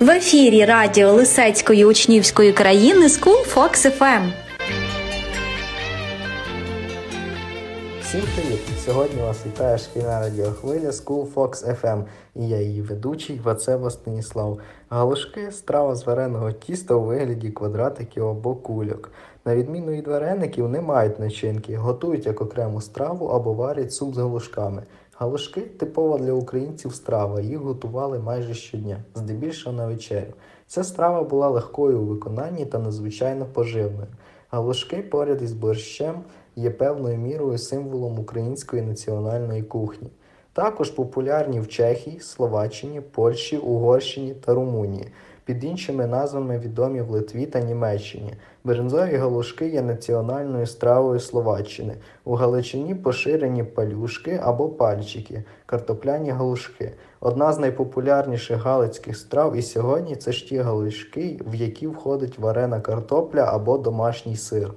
В ефірі радіо Лисецької учнівської країни School Fox FM. Всім привіт! Сьогодні вас вітає шкільна радіохвиля School Fox FM і я її ведучий Вацева Станіслав. Галушки страва з вареного тіста у вигляді квадратиків або кульок. На відміну від вареників, не мають начинки, готують як окрему страву або варять суп з галушками. Галушки типова для українців страва, їх готували майже щодня, здебільшого на вечерю. Ця страва була легкою у виконанні та надзвичайно поживною. Галушки поряд із борщем є певною мірою символом української національної кухні. Також популярні в Чехії, Словаччині, Польщі, Угорщині та Румунії. Під іншими назвами відомі в Литві та Німеччині. Берензові галушки є національною стравою Словаччини. У Галичині поширені палюшки або пальчики, картопляні галушки. Одна з найпопулярніших галицьких страв і сьогодні це ж ті галушки, в які входить варена картопля або домашній сир.